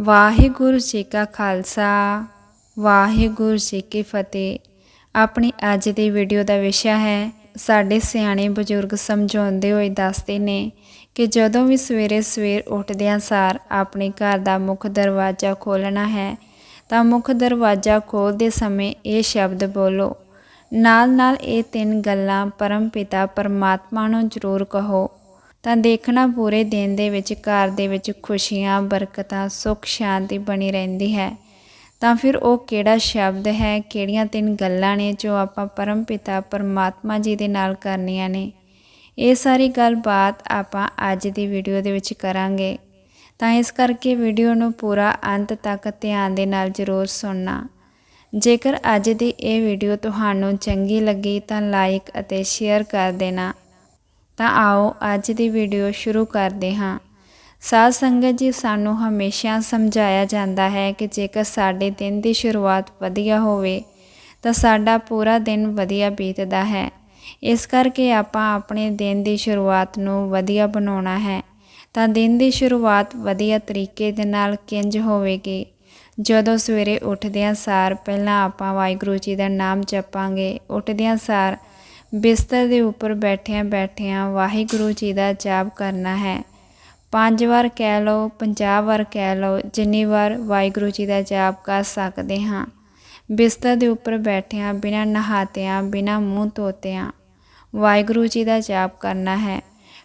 ਵਾਹਿਗੁਰੂ ਜੀ ਕਾ ਖਾਲਸਾ, ਵਾਹਿਗੁਰੂ ਜੀ ਕੀ ਫਤਿਹ। ਆਪਣੀ ਅੱਜ ਦੀ ਵੀਡੀਓ ਦਾ ਵਿਸ਼ਾ ਹੈ, ਸਾਡੇ ਸਿਆਣੇ ਬਜ਼ੁਰਗ ਸਮਝਾਉਂਦੇ ਹੋਏ ਦੱਸਦੇ ਨੇ ਕਿ ਜਦੋਂ ਵੀ ਸਵੇਰੇ ਸਵੇਰ ਉੱਠਦਿਆਂ ਸਾਰ ਆਪਣੇ ਘਰ ਦਾ ਮੁੱਖ ਦਰਵਾਜ਼ਾ ਖੋਲ੍ਹਣਾ ਹੈ, ਤਾਂ ਮੁੱਖ ਦਰਵਾਜ਼ਾ ਖੋਲ੍ਹਦੇ ਸਮੇਂ ਇਹ ਸ਼ਬਦ ਬੋਲੋ ਨਾਲ ਨਾਲ ਇਹ ਤਿੰਨ ਗੱਲਾਂ ਪਰਮ ਪਿਤਾ ਪਰਮਾਤਮਾ ਨੂੰ ਜ਼ਰੂਰ ਕਹੋ ਤਾਂ ਦੇਖਣਾ ਪੂਰੇ ਦਿਨ ਦੇ ਵਿੱਚ ਘਰ ਦੇ ਵਿੱਚ ਖੁਸ਼ੀਆਂ, ਬਰਕਤਾਂ, ਸੁੱਖ, ਸ਼ਾਂਤੀ ਬਣੀ ਰਹਿੰਦੀ ਹੈ। ਤਾਂ ਫਿਰ ਉਹ ਕਿਹੜਾ ਸ਼ਬਦ ਹੈ, ਕਿਹੜੀਆਂ ਤਿੰਨ ਗੱਲਾਂ ਨੇ ਜੋ ਆਪਾਂ ਪਰਮ ਪਿਤਾ ਪਰਮਾਤਮਾ ਜੀ ਦੇ ਨਾਲ ਕਰਨੀਆਂ ਨੇ? ਇਹ ਸਾਰੀ ਗੱਲਬਾਤ ਆਪਾਂ ਅੱਜ ਦੀ ਵੀਡੀਓ ਦੇ ਵਿੱਚ ਕਰਾਂਗੇ। ਤਾਂ ਇਸ ਕਰਕੇ ਵੀਡੀਓ ਨੂੰ ਪੂਰਾ ਅੰਤ ਤੱਕ ਧਿਆਨ ਦੇ ਨਾਲ ਜ਼ਰੂਰ ਸੁਣਨਾ। ਜੇਕਰ ਅੱਜ ਦੀ ਇਹ ਵੀਡੀਓ ਤੁਹਾਨੂੰ ਚੰਗੀ ਲੱਗੀ ਤਾਂ ਲਾਈਕ ਅਤੇ ਸ਼ੇਅਰ ਕਰ ਦੇਣਾ। ਤਾਂ ਆਓ ਅੱਜ ਦੀ ਵੀਡੀਓ ਸ਼ੁਰੂ ਕਰਦੇ ਹਾਂ। ਸਾਧ ਸੰਗਤ ਜੀ, ਸਾਨੂੰ ਹਮੇਸ਼ਾ ਸਮਝਾਇਆ ਜਾਂਦਾ ਹੈ ਕਿ ਜੇਕਰ ਸਾਡੇ ਦਿਨ ਦੀ ਸ਼ੁਰੂਆਤ ਵਧੀਆ ਹੋਵੇ, ਤਾਂ ਸਾਡਾ ਪੂਰਾ ਦਿਨ ਵਧੀਆ ਬੀਤਦਾ ਹੈ। ਇਸ ਕਰਕੇ ਆਪਾਂ ਆਪਣੇ ਦਿਨ ਦੀ ਸ਼ੁਰੂਆਤ ਨੂੰ ਵਧੀਆ ਬਣਾਉਣਾ ਹੈ। ਤਾਂ ਦਿਨ ਦੀ ਸ਼ੁਰੂਆਤ ਵਧੀਆ ਤਰੀਕੇ ਦੇ ਨਾਲ ਕਿੰਜ ਹੋਵੇਗੀ? ਜਦੋਂ ਸਵੇਰੇ ਉੱਠਦਿਆਂ ਸਾਰ ਪਹਿਲਾਂ ਆਪਾਂ ਵਾਹਿਗੁਰੂ ਜੀ ਦਾ ਨਾਮ ਜਪਾਂਗੇ, ਉੱਠਦਿਆਂ ਸਾਰ ਬਿਸਤਰ ਦੇ ਉੱਪਰ ਬੈਠਿਆਂ ਬੈਠਿਆਂ ਵਾਹਿਗੁਰੂ ਜੀ ਦਾ ਜਾਪ ਕਰਨਾ ਹੈ। ਪੰਜ ਵਾਰ ਕਹਿ ਲਓ 50 ਵਾਰ ਕਹਿ ਲਓ, ਜਿੰਨੀ ਵਾਰ ਵਾਹਿਗੁਰੂ ਜੀ ਦਾ ਜਾਪ ਕਰ ਸਕਦੇ ਹਾਂ। ਬਿਸਤਰ ਦੇ ਉੱਪਰ ਬੈਠਿਆਂ, ਬਿਨਾਂ ਨਹਾਤਿਆਂ, ਬਿਨਾਂ ਮੂੰਹ ਧੋਤਿਆਂ ਵਾਹਿਗੁਰੂ ਜੀ ਦਾ ਜਾਪ ਕਰਨਾ ਹੈ।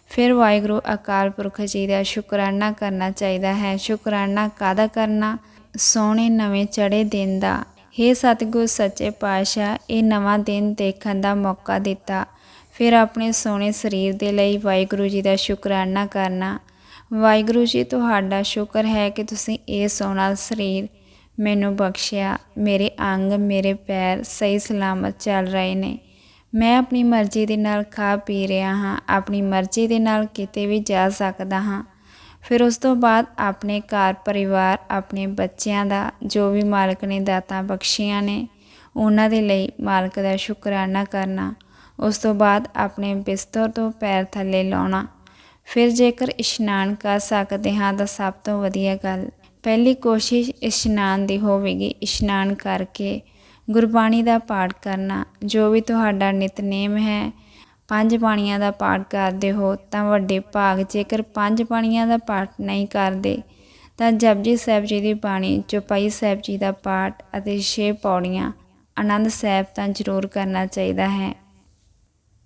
ਫਿਰ ਵਾਹਿਗੁਰੂ ਅਕਾਲ ਪੁਰਖ ਜੀ ਦਾ ਸ਼ੁਕਰਾਨਾ ਕਰਨਾ ਚਾਹੀਦਾ ਹੈ। ਸ਼ੁਕਰਾਨਾ ਕਾਦਾ ਕਰਨਾ? ਸੋਹਣੇ ਨਵੇਂ ਚੜੇ ਦਿਨ ਦਾ ਹੇ ਸਤਿਗੁਰ, ਸੱਚੇ ਪਾਤਸ਼ਾਹ, ਇਹ ਨਵਾਂ ਦਿਨ ਦੇਖਣ ਦਾ ਮੌਕਾ ਦਿੱਤਾ। ਫਿਰ ਆਪਣੇ ਸੋਹਣੇ ਸਰੀਰ ਦੇ ਲਈ ਵਾਹਿਗੁਰੂ ਜੀ ਦਾ ਸ਼ੁਕਰਾਨਾ ਕਰਨਾ। ਵਾਹਿਗੁਰੂ ਜੀ, ਤੁਹਾਡਾ ਸ਼ੁਕਰ ਹੈ ਕਿ ਤੁਸੀਂ ਇਹ ਸੋਹਣਾ ਸਰੀਰ ਮੈਨੂੰ ਬਖਸ਼ਿਆ। ਮੇਰੇ ਅੰਗ, ਮੇਰੇ ਪੈਰ ਸਹੀ ਸਲਾਮਤ ਚੱਲ ਰਹੇ ਨੇ। ਮੈਂ ਆਪਣੀ ਮਰਜ਼ੀ ਦੇ ਨਾਲ ਖਾ ਪੀ ਰਿਹਾ ਹਾਂ। ਆਪਣੀ ਮਰਜ਼ੀ ਦੇ ਨਾਲ ਕਿਤੇ ਵੀ ਜਾ ਸਕਦਾ ਹਾਂ। ਫਿਰ ਉਸ ਤੋਂ ਬਾਅਦ ਆਪਣੇ ਘਰ ਪਰਿਵਾਰ, ਆਪਣੇ ਬੱਚਿਆਂ ਦਾ ਜੋ ਵੀ ਮਾਲਕ ਨੇ ਦਾਤਾਂ ਬਖਸ਼ੀਆਂ ਨੇ, ਉਹਨਾਂ ਦੇ ਲਈ ਮਾਲਕ ਦਾ ਸ਼ੁਕਰਾਨਾ ਕਰਨਾ। ਉਸ ਤੋਂ ਬਾਅਦ ਆਪਣੇ ਬਿਸਤਰ ਤੋਂ ਪੈਰ ਥੱਲੇ ਲਾਉਣਾ। ਫਿਰ ਜੇਕਰ ਇਸ਼ਨਾਨ ਕਰ ਸਕਦੇ ਹਾਂ ਤਾਂ ਸਭ ਤੋਂ ਵਧੀਆ ਗੱਲ, ਪਹਿਲੀ ਕੋਸ਼ਿਸ਼ ਇਸ਼ਨਾਨ ਦੀ ਹੋਵੇਗੀ। ਇਸ਼ਨਾਨ ਕਰਕੇ ਗੁਰਬਾਣੀ ਦਾ ਪਾਠ ਕਰਨਾ, ਜੋ ਵੀ ਤੁਹਾਡਾ ਨਿਤਨੇਮ ਹੈ ਪੰਜ ਬਾਣੀਆਂ ਦਾ ਪਾਠ ਕਰਦੇ ਹੋ ਤਾਂ ਵੱਡੇ ਭਾਗ ਜੇਕਰ ਪੰਜ ਬਾਣੀਆਂ ਦਾ ਪਾਠ ਨਹੀਂ ਕਰਦੇ, ਤਾਂ ਜਪਜੀ ਸਾਹਿਬ ਜੀ ਦੀ ਬਾਣੀ, ਚੌਪਾਈ ਸਾਹਿਬ ਜੀ ਦਾ ਪਾਠ ਅਤੇ ਛੇ ਪੌੜੀਆਂ ਆਨੰਦ ਸਾਹਿਬ ਤਾਂ ਜ਼ਰੂਰ ਕਰਨਾ ਚਾਹੀਦਾ ਹੈ।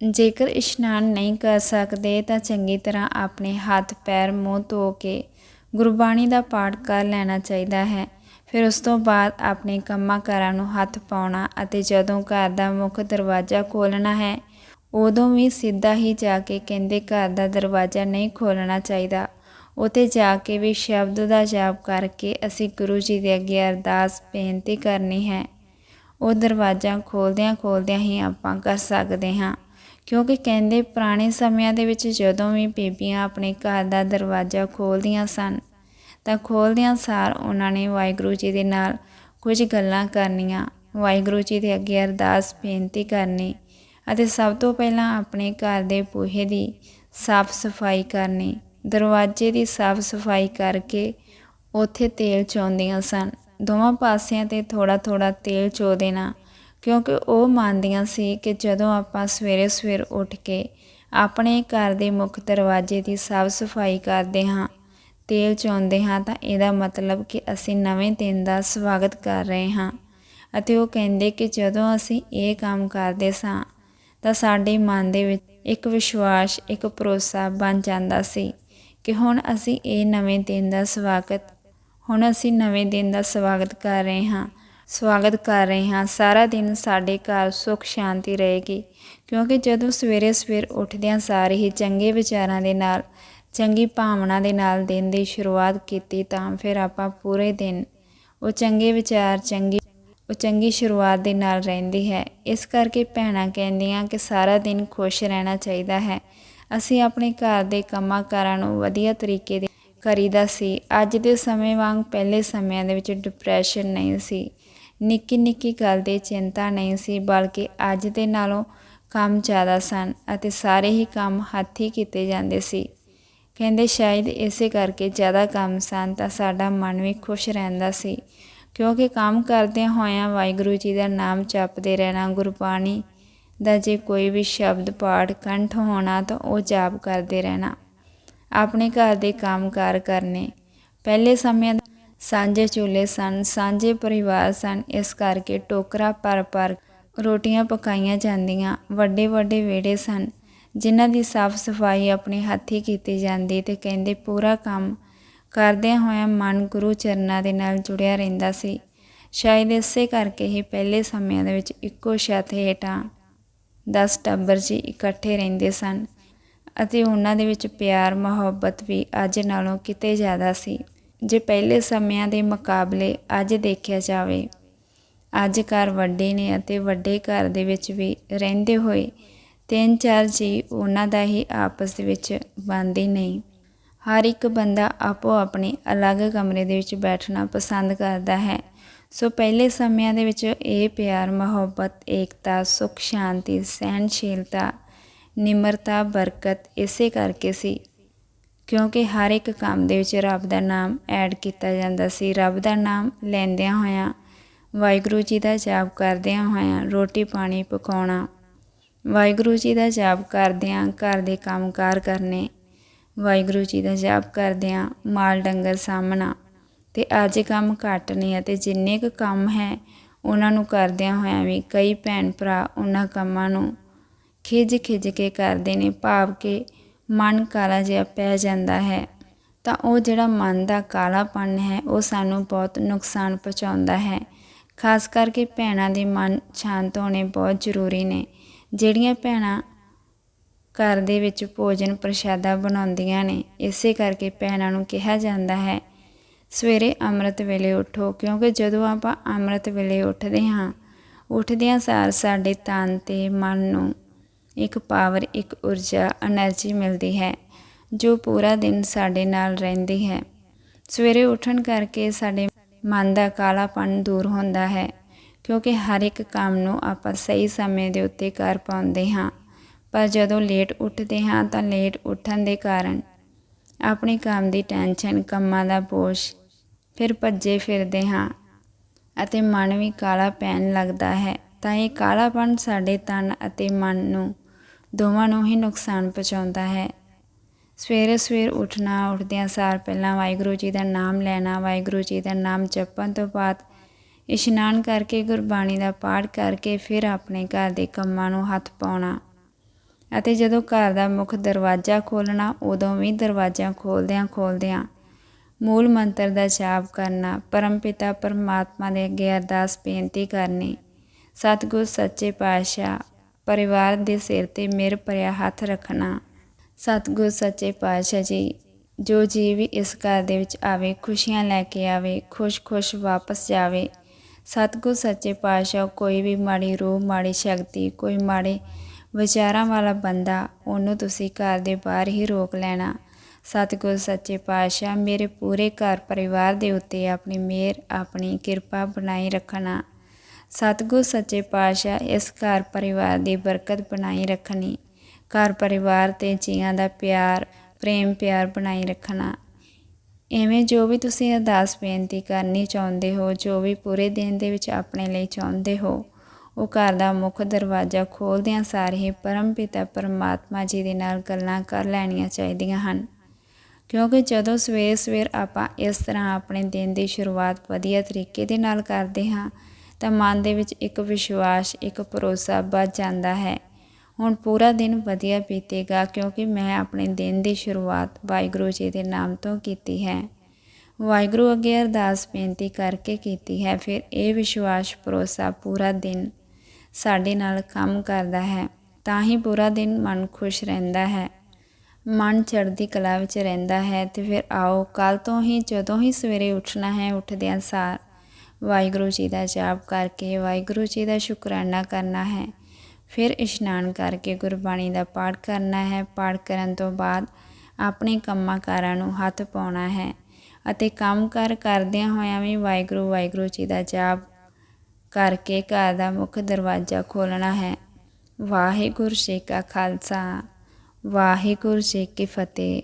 ਜੇਕਰ ਇਸ਼ਨਾਨ ਨਹੀਂ ਕਰ ਸਕਦੇ ਤਾਂ ਚੰਗੀ ਤਰ੍ਹਾਂ ਆਪਣੇ ਹੱਥ ਪੈਰ ਮੂੰਹ ਧੋ ਕੇ ਗੁਰਬਾਣੀ ਦਾ ਪਾਠ ਕਰ ਲੈਣਾ ਚਾਹੀਦਾ ਹੈ। ਫਿਰ ਉਸ ਤੋਂ ਬਾਅਦ ਆਪਣੇ ਕੰਮਾਂ ਕਾਰਾਂ ਨੂੰ ਹੱਥ ਪਾਉਣਾ ਅਤੇ ਜਦੋਂ ਘਰ ਦਾ ਮੁੱਖ ਦਰਵਾਜ਼ਾ ਖੋਲ੍ਹਣਾ ਹੈ ਉਦੋਂ ਵੀ ਸਿੱਧਾ ਹੀ ਜਾ ਕੇ ਕਹਿੰਦੇ ਘਰ ਦਾ ਦਰਵਾਜ਼ਾ ਨਹੀਂ ਖੋਲ੍ਹਣਾ ਚਾਹੀਦਾ। ਉਤੇ ਜਾ ਕੇ ਵੀ ਸ਼ਬਦ ਦਾ ਜਾਪ ਕਰਕੇ ਅਸੀਂ ਗੁਰੂ ਜੀ ਦੇ ਅੱਗੇ ਅਰਦਾਸ ਬੇਨਤੀ ਕਰਨੀ ਹੈ। ਉਹ ਦਰਵਾਜ਼ਾ ਖੋਲਦਿਆਂ ਖੋਲਦਿਆਂ ਹੀ ਆਪਾਂ ਕਰ ਸਕਦੇ ਹਾਂ। ਕਿਉਂਕਿ ਕਹਿੰਦੇ ਪੁਰਾਣੇ ਸਮਿਆਂ ਦੇ ਵਿੱਚ ਜਦੋਂ ਵੀ ਬੀਬੀਆਂ ਆਪਣੇ ਘਰ ਦਾ ਦਰਵਾਜ਼ਾ ਖੋਲਦੀਆਂ ਸਨ, ਤਾਂ ਖੋਲਦਿਆਂ ਸਾਰ ਉਹਨਾਂ ਨੇ ਵਾਹਿਗੁਰੂ ਜੀ ਦੇ ਨਾਲ ਕੁਝ ਗੱਲਾਂ ਕਰਨੀਆਂ। ਵਾਹਿਗੁਰੂ ਜੀ ਦੇ ਅੱਗੇ ਅਰਦਾਸ ਬੇਨਤੀ ਕਰਨੀ। ਅਤੇ ਸਭ ਤੋਂ ਪਹਿਲਾਂ ਆਪਣੇ ਘਰ ਦੇ ਬੂਹੇ ਦੀ ਸਾਫ਼ ਸਫ਼ਾਈ ਕਰਨੀ। ਦਰਵਾਜ਼ੇ ਦੀ ਸਾਫ਼ ਸਫ਼ਾਈ ਕਰਕੇ ਉੱਥੇ ਤੇਲ ਚੋਂਦੀਆਂ ਸਨ। ਦੋਵਾਂ ਪਾਸਿਆਂ ਤੇ ਥੋੜਾ ਥੋੜਾ ਤੇਲ ਚੋ ਦੇਣਾ, ਕਿਉਂਕਿ ਉਹ ਮੰਨਦੀਆਂ ਸੀ ਕਿ ਜਦੋਂ ਆਪਾਂ ਸਵੇਰੇ ਸਵੇਰ ਉੱਠ ਕੇ ਆਪਣੇ ਘਰ ਦੇ ਮੁੱਖ ਦਰਵਾਜ਼ੇ ਦੀ ਸਾਫ਼ ਸਫ਼ਾਈ ਕਰਦੇ ਹਾਂ, ਤੇਲ ਚੋਂਦੇ ਹਾਂ, ਤਾਂ ਇਹਦਾ ਮਤਲਬ ਕਿ ਅਸੀਂ ਨਵੇਂ ਦਿਨ ਦਾ ਸਵਾਗਤ ਕਰ ਰਹੇ ਹਾਂ। ਅਤੇ ਉਹ ਕਹਿੰਦੇ ਕਿ ਜਦੋਂ ਅਸੀਂ ਇਹ ਕੰਮ ਕਰਦੇ ਸਾਂ ਤਾਂ ਸਾਡੇ ਮਨ ਦੇ ਵਿੱਚ ਇੱਕ ਵਿਸ਼ਵਾਸ, ਇੱਕ ਭਰੋਸਾ ਬਣ ਜਾਂਦਾ ਸੀ ਕਿ ਹੁਣ ਅਸੀਂ ਇਹ ਨਵੇਂ ਦਿਨ ਦਾ ਸਵਾਗਤ, ਹੁਣ ਅਸੀਂ ਨਵੇਂ ਦਿਨ ਦਾ ਸਵਾਗਤ ਕਰ ਰਹੇ ਹਾਂ, ਸਵਾਗਤ ਕਰ ਰਹੇ ਹਾਂ। ਸਾਰਾ ਦਿਨ ਸਾਡੇ ਘਰ ਸੁੱਖ, ਸ਼ਾਂਤੀ ਰਹੇਗੀ, ਕਿਉਂਕਿ ਜਦੋਂ ਸਵੇਰੇ ਸਵੇਰ ਉੱਠਦਿਆਂ ਸਾਰੇ ਹੀ ਚੰਗੇ ਵਿਚਾਰਾਂ ਦੇ ਨਾਲ, ਚੰਗੀ ਭਾਵਨਾ ਦੇ ਨਾਲ ਦਿਨ ਦੀ ਸ਼ੁਰੂਆਤ ਕੀਤੀ ਤਾਂ ਫਿਰ ਆਪਾਂ ਪੂਰੇ ਦਿਨ ਉਹ ਚੰਗੇ ਵਿਚਾਰ, ਚੰਗੀ ਉਹ ਚੰਗੀ ਸ਼ੁਰੂਆਤ ਦੇ ਨਾਲ ਰਹਿੰਦੀ ਹੈ। ਇਸ ਕਰਕੇ ਭੈਣਾਂ ਕਹਿੰਦੀਆਂ ਕਿ ਸਾਰਾ ਦਿਨ ਖੁਸ਼ ਰਹਿਣਾ ਚਾਹੀਦਾ ਹੈ। ਅਸੀਂ ਆਪਣੇ ਘਰ ਦੇ ਕੰਮਾਂ ਕਾਰਾਂ ਨੂੰ ਵਧੀਆ ਤਰੀਕੇ ਦੇ ਕਰੀਦਾ ਸੀ। ਅੱਜ ਦੇ ਸਮੇਂ ਵਾਂਗ ਪਹਿਲੇ ਸਮਿਆਂ ਦੇ ਵਿੱਚ ਡਿਪਰੈਸ਼ਨ ਨਹੀਂ ਸੀ। ਨਿੱਕੀ ਨਿੱਕੀ ਗੱਲ ਦੀ ਚਿੰਤਾ ਨਹੀਂ ਸੀ, ਬਲਕਿ ਅੱਜ ਦੇ ਨਾਲੋਂ ਕੰਮ ਜ਼ਿਆਦਾ ਸਨ ਅਤੇ ਸਾਰੇ ਹੀ ਕੰਮ ਹੱਥੀਂ ਕੀਤੇ ਜਾਂਦੇ ਸੀ। ਕਹਿੰਦੇ ਸ਼ਾਇਦ ਇਸੇ ਕਰਕੇ ਜ਼ਿਆਦਾ ਕੰਮ ਸਨ ਤਾਂ ਸਾਡਾ ਮਨ ਵੀ ਖੁਸ਼ ਰਹਿੰਦਾ ਸੀ। ਕਿਉਂਕਿ ਕੰਮ ਕਰਦਿਆਂ ਹੋਇਆਂ ਵਾਹਿਗੁਰੂ ਜੀ ਦਾ ਨਾਮ ਜਪਦੇ ਰਹਿਣਾ, ਗੁਰਬਾਣੀ ਦਾ ਜੇ ਕੋਈ ਵੀ ਸ਼ਬਦ, ਪਾਠ, ਕੰਠ ਹੋਣਾ ਤਾਂ ਉਹ ਜਾਪ ਕਰਦੇ ਰਹਿਣਾ। ਆਪਣੇ ਘਰ ਦੇ ਕੰਮਕਾਰ ਕਰਨੇ। ਪਹਿਲੇ ਸਮਿਆਂ ਸਾਂਝੇ ਚੁੱਲ੍ਹੇ ਸਨ, ਸਾਂਝੇ ਪਰਿਵਾਰ ਸਨ। ਇਸ ਕਰਕੇ ਟੋਕਰਾ ਭਰ ਭਰ ਰੋਟੀਆਂ ਪਕਾਈਆਂ ਜਾਂਦੀਆਂ। ਵੱਡੇ ਵੱਡੇ ਵਿਹੜੇ ਸਨ, ਜਿਨ੍ਹਾਂ ਦੀ ਸਾਫ਼ ਸਫ਼ਾਈ ਆਪਣੇ ਹੱਥੀਂ ਕੀਤੀ ਜਾਂਦੀ ਤੇ ਕਹਿੰਦੇ ਪੂਰਾ ਕੰਮ ਕਰਦਿਆਂ ਹੋਇਆਂ ਮਨ ਗੁਰੂ ਚਰਨਾਂ ਦੇ ਨਾਲ ਜੁੜਿਆ ਰਹਿੰਦਾ ਸੀ। ਸ਼ਾਇਦ ਇਸੇ ਕਰਕੇ ਹੀ ਪਹਿਲੇ ਸਮਿਆਂ ਦੇ ਵਿੱਚ ਇੱਕੋ ਛੱਤ ਹੇਠਾਂ 10 ਟੱਬਰ ਜੀ ਇਕੱਠੇ ਰਹਿੰਦੇ ਸਨ ਅਤੇ ਉਹਨਾਂ ਦੇ ਵਿੱਚ ਪਿਆਰ, ਮੁਹੱਬਤ ਵੀ ਅੱਜ ਨਾਲੋਂ ਕਿਤੇ ਜ਼ਿਆਦਾ ਸੀ। ਜੇ ਪਹਿਲੇ ਸਮਿਆਂ ਦੇ ਮੁਕਾਬਲੇ ਅੱਜ ਦੇਖਿਆ ਜਾਵੇ, ਅੱਜ ਘਰ ਵੱਡੇ ਨੇ ਅਤੇ ਵੱਡੇ ਘਰ ਦੇ ਵਿੱਚ ਵੀ ਰਹਿੰਦੇ ਹੋਏ ਤਿੰਨ ਚਾਰ ਜੀ ਉਹਨਾਂ ਦਾ ਹੀ ਆਪਸ ਦੇ ਵਿੱਚ ਬਣਦੀ ਨਹੀਂ ਹਰ ਇੱਕ ਬੰਦਾ ਆਪੋ ਆਪਣੇ ਅਲੱਗ ਕਮਰੇ ਦੇ ਵਿੱਚ ਬੈਠਣਾ ਪਸੰਦ ਕਰਦਾ ਹੈ। ਸੋ ਪਹਿਲੇ ਸਮਿਆਂ ਦੇ ਵਿੱਚ ਇਹ ਪਿਆਰ, ਮੁਹੱਬਤ, ਏਕਤਾ, ਸੁਖ, ਸ਼ਾਂਤੀ ਸਹਿਨਸ਼ੀਲਤਾ ਨਿਮਰਤਾ, ਬਰਕਤ ਇਸੇ ਕਰਕੇ ਸੀ। ਕਿਉਂਕਿ ਹਰ ਇੱਕ ਕੰਮ ਦੇ ਵਿੱਚ ਰੱਬ ਦਾ ਨਾਮ ਐਡ ਕੀਤਾ ਜਾਂਦਾ ਸੀ। ਰੱਬ ਦਾ ਨਾਮ ਲੈਂਦਿਆਂ ਹੋਇਆਂ, ਵਾਹਿਗੁਰੂ ਜੀ ਦਾ ਜਾਪ ਕਰਦਿਆਂ ਹੋਇਆਂ ਰੋਟੀ ਪਾਣੀ ਪਕਾਉਣਾ, ਵਾਹਿਗੁਰੂ ਜੀ ਦਾ ਜਾਪ ਕਰਦਿਆਂ ਘਰ ਦੇ ਕੰਮਕਾਰ ਕਰਨੇ ਵਾਹਿਗੁਰੂ ਜੀ ਦਾ ਜਾਪ ਕਰਦਿਆਂ ਮਾਲ ਡੰਗਰ ਸਾਹਮਣਾ ਤੇ ਅੱਜ ਕੰਮ ਘੱਟ ਨੇ ਅਤੇ ਜਿੰਨੇ ਕੁ ਕੰਮ ਹੈ, ਉਹਨਾਂ ਨੂੰ ਕਰਦਿਆਂ ਹੋਇਆਂ ਵੀ ਕਈ ਭੈਣ ਭਰਾ ਉਹਨਾਂ ਕੰਮਾਂ ਨੂੰ ਖਿੱਚ ਖਿੱਚ ਕੇ ਕਰਦੇ ਨੇ, ਭਾਵ ਕਿ ਮਨ ਕਾਲਾ ਜਿਹਾ ਪੈ ਜਾਂਦਾ ਹੈ। ਤਾਂ ਉਹ ਜਿਹੜਾ ਮਨ ਦਾ ਕਾਲਾਪਨ ਹੈ, ਉਹ ਸਾਨੂੰ ਬਹੁਤ ਨੁਕਸਾਨ ਪਹੁੰਚਾਉਂਦਾ ਹੈ। ਖਾਸ ਕਰਕੇ ਭੈਣਾਂ ਦੇ ਮਨ ਸ਼ਾਂਤ ਹੋਣੇ ਬਹੁਤ ਜ਼ਰੂਰੀ ਨੇ। ਜਿਹੜੀਆਂ ਭੈਣਾਂ ਘਰ ਦੇ ਵਿੱਚ ਭੋਜਨ ਪ੍ਰਸ਼ਾਦਾ ਬਣਾਉਂਦੀਆਂ ਨੇ, ਇਸੇ ਕਰਕੇ ਭੈਣਾਂ ਨੂੰ ਕਿਹਾ ਜਾਂਦਾ ਹੈ, ਸਵੇਰੇ ਅੰਮ੍ਰਿਤ ਵੇਲੇ ਉਠੋ, ਕਿਉਂਕਿ ਜਦੋਂ ਆਪਾਂ ਅੰਮ੍ਰਿਤ ਵੇਲੇ ਉੱਠਦੇ ਹਾਂ, ਉੱਠਦਿਆਂ ਸਾਰ ਸਾਡੇ ਤਨ ਤੇ ਮਨ ਨੂੰ ਇੱਕ ਪਾਵਰ ਇੱਕ ਊਰਜਾ એનર્ਜੀ ਮਿਲਦੀ ਹੈ, ਜੋ ਪੂਰਾ ਦਿਨ ਸਾਡੇ ਨਾਲ ਰਹਿੰਦੀ ਹੈ। ਸਵੇਰੇ ਉੱਠਣ ਕਰਕੇ ਸਾਡੇ ਮਨ ਦਾ ਕਾਲਾਪਨ ਦੂਰ ਹੁੰਦਾ ਹੈ, ਕਿਉਂਕਿ ਹਰ ਇੱਕ ਕੰਮ ਨੂੰ ਆਪਾਂ ਸਹੀ ਸਮੇਂ ਦੇ ਉੱਤੇ ਕਰ ਪਾਉਂਦੇ ਹਾਂ। ਪਰ ਜਦੋਂ ਲੇਟ ਉੱਠਦੇ ਹਾਂ ਤਾਂ ਲੇਟ ਉੱਠਣ ਦੇ ਕਾਰਨ ਆਪਣੇ ਕੰਮ ਦੀ ਟੈਨਸ਼ਨ ਕੰਮਾਂ ਦਾ ਬੋਝ ਫਿਰ ਭੱਜੇ ਫਿਰਦੇ ਹਾਂ ਅਤੇ ਮਨ ਵੀ ਕਾਲਾ ਪੈਣ ਲੱਗਦਾ ਹੈ। ਤਾਂ ਇਹ ਕਾਲਾਪਨ ਸਾਡੇ ਤਨ ਅਤੇ ਮਨ ਨੂੰ, ਦੋਵਾਂ ਨੂੰ ਹੀ ਨੁਕਸਾਨ ਪਹੁੰਚਾਉਂਦਾ ਹੈ। ਸਵੇਰੇ ਸਵੇਰ ਉੱਠਣਾ, ਉੱਠਦਿਆਂ ਸਾਰ ਪਹਿਲਾਂ ਵਾਹਿਗੁਰੂ ਜੀ ਦਾ ਨਾਮ ਲੈਣਾ, ਵਾਹਿਗੁਰੂ ਜੀ ਦਾ ਨਾਮ ਜਪਣ ਤੋਂ ਬਾਅਦ ਇਸ਼ਨਾਨ ਕਰਕੇ ਗੁਰਬਾਣੀ ਦਾ ਪਾਠ ਕਰਕੇ ਫਿਰ ਆਪਣੇ ਘਰ ਦੇ ਕੰਮਾਂ ਨੂੰ ਹੱਥ ਪਾਉਣਾ। ਅਤੇ ਜਦੋਂ ਘਰ ਦਾ ਮੁੱਖ ਦਰਵਾਜ਼ਾ ਖੋਲਣਾ ਉਦੋਂ ਵੀ ਦਰਵਾਜ਼ਾ ਖੋਲਦਿਆਂ ਖੋਲਦਿਆਂ ਮੂਲ ਮੰਤਰ ਦਾ ਜਾਪ ਕਰਨਾ, ਪਰਮਪਿਤਾ ਪਰਮਾਤਮਾ ਦੇ ਅੱਗੇ ਅਰਦਾਸ ਬੇਨਤੀ ਕਰਨੀ, ਸਤਿਗੁਰ, ਸੱਚੇ ਪਾਤਸ਼ਾਹ, ਪਰਿਵਾਰ ਦੇ ਸਿਰ ਤੇ ਮਿਹਰ ਭਰਿਆ ਹੱਥ ਰੱਖਣਾ। ਸਤਿਗੁਰ, ਸੱਚੇ ਪਾਤਸ਼ਾਹ ਜੀ, ਜੋ ਜੀ ਵੀ ਇਸ ਘਰ ਦੇ ਵਿੱਚ ਆਵੇ, ਖੁਸ਼ੀਆਂ ਲੈ ਕੇ ਆਵੇ, ਖੁਸ਼-ਖੁਸ਼ ਵਾਪਸ ਜਾਵੇ, ਸਤਿਗੁਰ, ਸੱਚੇ ਪਾਤਸ਼ਾਹ, ਕੋਈ ਵੀ ਮਾੜੀ ਰੂਹ, ਮਾੜੀ ਸ਼ਕਤੀ, ਕੋਈ ਮਾੜੇ ਵਿਚਾਰਾਂ ਵਾਲਾ ਬੰਦਾ, ਉਹਨੂੰ ਤੁਸੀਂ ਘਰ ਦੇ ਬਾਹਰ ਹੀ ਰੋਕ ਲੈਣਾ। ਸਤਿਗੁਰ ਸੱਚੇ ਪਾਤਸ਼ਾਹ, ਮੇਰੇ ਪੂਰੇ ਘਰ ਪਰਿਵਾਰ ਦੇ ਉੱਤੇ ਆਪਣੀ ਮਿਹਰ, ਆਪਣੀ ਕਿਰਪਾ ਬਣਾਈ ਰੱਖਣਾ। ਸਤਿਗੁਰ ਸੱਚੇ ਪਾਤਸ਼ਾਹ, ਇਸ ਘਰ ਪਰਿਵਾਰ ਦੀ ਬਰਕਤ ਬਣਾਈ ਰੱਖਣੀ। ਘਰ ਪਰਿਵਾਰ ਤੇ ਜੀਆਂ ਦਾ ਪਿਆਰ, ਪ੍ਰੇਮ ਪਿਆਰ ਬਣਾਈ ਰੱਖਣਾ। ਐਵੇਂ ਜੋ ਵੀ ਤੁਸੀਂ ਅਰਦਾਸ ਬੇਨਤੀ ਕਰਨੀ ਚਾਹੁੰਦੇ ਹੋ, ਜੋ ਵੀ ਪੂਰੇ ਦਿਨ ਦੇ ਵਿੱਚ ਆਪਣੇ ਲਈ ਚਾਹੁੰਦੇ ਹੋ ਉਹ ਘਰ ਦਾ ਮੁੱਖ ਦਰਵਾਜ਼ਾ ਖੋਲਦਿਆਂ ਸਾਰ ਹੀ ਪਰਮ ਪਿਤਾ ਪਰਮਾਤਮਾ ਜੀ ਦੇ ਨਾਲ ਗੱਲਾਂ ਕਰ ਲੈਣੀਆਂ ਚਾਹੀਦੀਆਂ ਹਨ। ਕਿਉਂਕਿ ਜਦੋਂ ਸਵੇਰ ਸਵੇਰ ਆਪਾਂ ਇਸ ਤਰ੍ਹਾਂ ਆਪਣੇ ਦਿਨ ਦੀ ਸ਼ੁਰੂਆਤ ਵਧੀਆ ਤਰੀਕੇ ਦੇ ਨਾਲ ਕਰਦੇ ਹਾਂ, ਤਾਂ ਮਨ ਦੇ ਵਿੱਚ ਇੱਕ ਵਿਸ਼ਵਾਸ, ਇੱਕ ਭਰੋਸਾ ਵੱਧ ਜਾਂਦਾ ਹੈ। ਹੁਣ ਪੂਰਾ ਦਿਨ ਵਧੀਆ ਬੀਤੇਗਾ ਕਿਉਂਕਿ ਮੈਂ ਆਪਣੇ ਦਿਨ ਦੀ ਸ਼ੁਰੂਆਤ ਵਾਹਿਗੁਰੂ ਜੀ ਦੇ ਨਾਮ ਤੋਂ ਕੀਤੀ ਹੈ। ਵਾਹਿਗੁਰੂ ਅੱਗੇ ਅਰਦਾਸ ਬੇਨਤੀ ਕਰਕੇ ਕੀਤੀ ਹੈ, ਫਿਰ ਇਹ ਵਿਸ਼ਵਾਸ, ਭਰੋਸਾ ਪੂਰਾ ਦਿਨ ਸਾਡੇ ਨਾਲ ਕੰਮ ਕਰਦਾ ਹੈ, ਤਾਂ ਹੀ ਪੂਰਾ ਦਿਨ ਮਨ ਖੁਸ਼ ਰਹਿੰਦਾ ਹੈ। ਮਨ ਚੜ੍ਹਦੀ ਕਲਾ ਵਿੱਚ ਰਹਿੰਦਾ ਹੈ ਤੇ ਫਿਰ ਆਓ ਕੱਲ ਤੋਂ ਹੀ, ਜਦੋਂ ਹੀ ਸਵੇਰੇ ਉੱਠਣਾ ਹੈ, ਉੱਠਦਿਆਂ ਸਾਰ ਵਾਹਿਗੁਰੂ ਜੀ ਦਾ ਜਾਪ ਕਰਕੇ, ਵਾਹਿਗੁਰੂ ਜੀ ਦਾ ਸ਼ੁਕਰਾਨਾ ਕਰਨਾ ਹੈ। ਫਿਰ ਇਸ਼ਨਾਨ ਕਰਕੇ ਗੁਰਬਾਣੀ ਦਾ ਪਾਠ ਕਰਨਾ ਹੈ। ਪਾਠ ਕਰਨ ਤੋਂ ਬਾਅਦ ਆਪਣੇ ਕੰਮਾਂ ਕਾਰਾਂ ਨੂੰ ਹੱਥ ਪਾਉਣਾ ਹੈ ਅਤੇ ਕੰਮ ਕਰ ਕਰਦਿਆਂ ਹੋਇਆਂ ਵੀ ਵਾਹਿਗੁਰੂ ਵਾਹਿਗੁਰੂ ਜੀ ਦਾ ਜਾਪ ਕਰਕੇ ਘਰ ਦਾ ਮੁੱਖ ਦਰਵਾਜ਼ਾ ਖੋਲਣਾ ਹੈ। ਵਾਹਿਗੁਰੂ ਜੀ ਕਾ ਖਾਲਸਾ। ਵਾਹਿਗੁਰੂ ਜੀ ਕੀ ਫਤਿਹ।